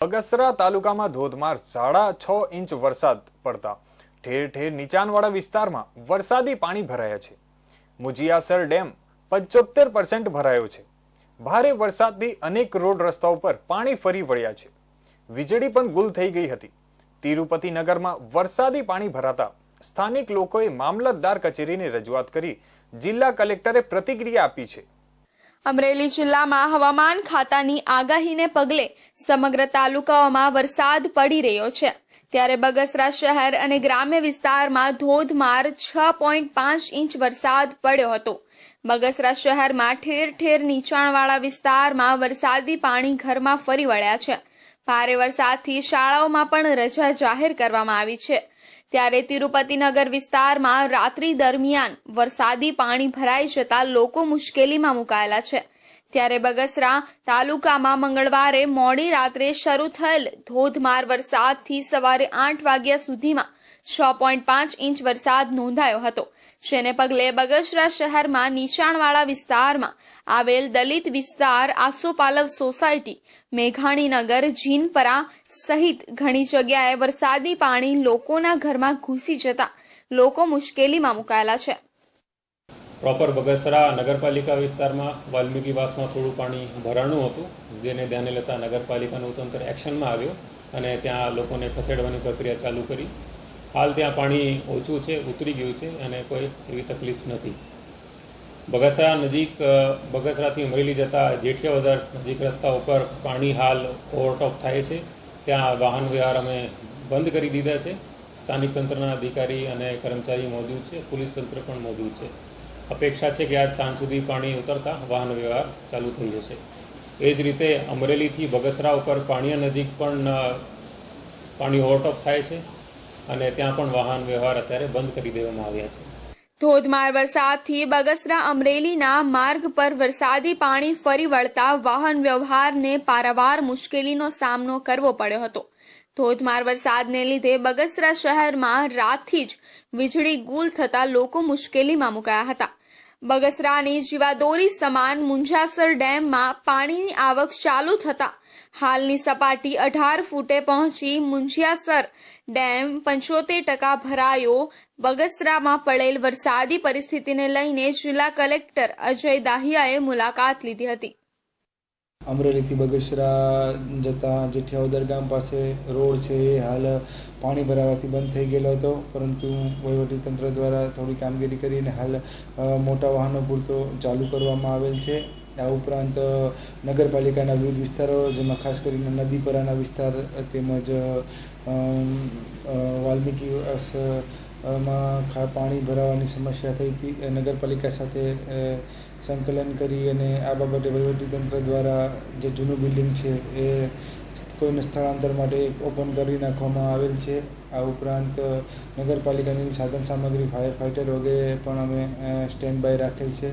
બગસરા તાલુકામાં ધોધમાર સાડા છ ઇંચ વરસાદ પડતા ઠેર ઠેર નીચાણવાળા વિસ્તારમાં વરસાદી પાણી ભરાયા છે. મુજિયાસર ડેમ પંચોતેર પર્સન્ટ ભરાયો છે. ભારે વરસાદથી અનેક રોડ રસ્તાઓ પર પાણી ફરી વળ્યા છે. વીજળી પણ ગુલ થઈ ગઈ હતી. તિરુપતિ નગરમાં વરસાદી પાણી ભરાતા સ્થાનિક લોકોએ મામલતદાર કચેરીને રજૂઆત કરી જિલ્લા કલેક્ટરે પ્રતિક્રિયા આપી છે. અમરેલી જિલ્લામાં હવામાન ખાતાની આગાહીને પગલે સમગ્ર તાલુકાઓમાં વરસાદ પડી રહ્યો છે. ત્યારે બગસરા શહેર અને ગ્રામ્ય વિસ્તારમાં ધોધમાર છ પોઈન્ટ પાંચ ઇંચ વરસાદ પડ્યો હતો. બગસરા શહેરમાં ઠેર ઠેર નીચાણવાળા વિસ્તારમાં વરસાદી પાણી ઘરમાં ફરી વળ્યા છે. ભારે વરસાદથી શાળાઓમાં પણ રજા જાહેર કરવામાં આવી છે. ત્યારે તિરુપતિનગર વિસ્તારમાં રાત્રિ દરમિયાન વરસાદી પાણી ભરાઈ જતા લોકો મુશ્કેલીમાં મુકાયેલા છે. ત્યારે બગસરા તાલુકામાં મંગળવારે મોડી રાત્રે શરૂ થયેલ ધોધમાર વરસાદથી સવારે આઠ વાગ્યા સુધીમાં છ પોઈન્ટ પાંચ ઇંચ વરસાદ નોંધાયો હતો. જેને પગલે બગસરા શહેરમાં નીચાણવાળા વિસ્તારમાં આવેલ દલિત વિસ્તાર આસોપાલવ સોસાયટી, મેઘાણીનગર, જીનપરા સહિત ઘણી જગ્યાએ વરસાદી પાણી લોકોના ઘરમાં ઘૂસી જતા લોકો મુશ્કેલીમાં મુકાયેલા છે. પ્રોપર બગસરા નગરપાલિકા વિસ્તારમાં વાલ્મીકી વાસમાં થોડું પાણી ભરાણું હતું, જેને ધ્યાને લેતા નગરપાલિકાનું તંત્ર એક્શનમાં આવ્યું અને ત્યાં લોકોને ખસેડવાની પ્રક્રિયા ચાલુ કરી. હાલ ત્યાં પાણી ઓછું છે, ઉતરી ગયું છે અને કોઈ એવી તકલીફ નથી. બગસરા નજીક બગસરાથી અમરેલી જતા જેઠિયાવદર નજીક રસ્તા ઉપર પાણી હાલ ઓવરટોપ થાય છે. ત્યાં વાહન વ્યવહાર અમે બંધ કરી દીધા છે. સ્થાનિક તંત્રના અધિકારી અને કર્મચારી મોજૂદ છે, પોલીસ તંત્ર પણ મોજૂદ છે. અપેક્ષા છે કે આજ સાંજ સુધી પાણી ઉતરતા વાહન વ્યવહાર ચાલુ થઈ જશે. એ જ રીતે અમરેલીથી બગસરા ઉપર પાણીયા નજીક પણ પાણી ઓવરટોપ થાય છે. અને ત્યાં પણ વાહન વ્યવહાર અત્યારે બંધ કરી દેવામાં આવ્યા છે. ધોધમાર વરસાદથી બગસરા અમરેલીના માર્ગ પર વરસાદી પાણી ફરી વળતા વાહન વ્યવહારને પારાવાર મુશ્કેલીનો સામનો કરવો પડ્યો હતો. ધોધમાર વરસાદને લીધે બગસરા શહેરમાં રાતથી જ વીજળી ગુલ થતા લોકો મુશ્કેલીમાં મુકાયા હતા. બગસરાની જીવાદોરી સમાન મુંજાસર ડેમમાં પાણીની આવક ચાલુ થતા હાલની સપાટી અઢાર ફૂટે પહોંચી મુંજિયાસર ડેમ પંચોતેર ટકા ભરાયો. બગસરામાં પડેલ વરસાદી પરિસ્થિતિને લઈને જિલ્લા કલેક્ટર અજય દાહિયાએ મુલાકાત લીધી હતી. અમરેલીથી બગસરા જતા જેઠિયાવદર ગામ પાસે રોડ છે, એ હાલ પાણી ભરાવાથી બંધ થઈ ગયેલો હતો. પરંતુ વહીવટીતંત્ર દ્વારા થોડી કામગીરી કરીને હાલ મોટા વાહનો પૂરતો ચાલુ કરવામાં આવેલ છે. આ ઉપરાંત નગરપાલિકાના વિવિધ વિસ્તારો, જેમાં ખાસ કરીને નદીપરાના વિસ્તાર તેમજ વાલ્મીકી માં પાણી ભરાવાની સમસ્યા થઈ હતી. નગરપાલિકા સાથે સંકલન કરી અને આ બાબતે વહીવટીતંત્ર દ્વારા જે જૂનું બિલ્ડિંગ છે, એ કોઈને સ્થળાંતર માટે ઓપન કરી નાખવામાં આવેલ છે. આ ઉપરાંત નગરપાલિકાની સાધન સામગ્રી ફાયર ફાઇટર વગેરે પણ અમે સ્ટેન્ડ બાય રાખેલ છે.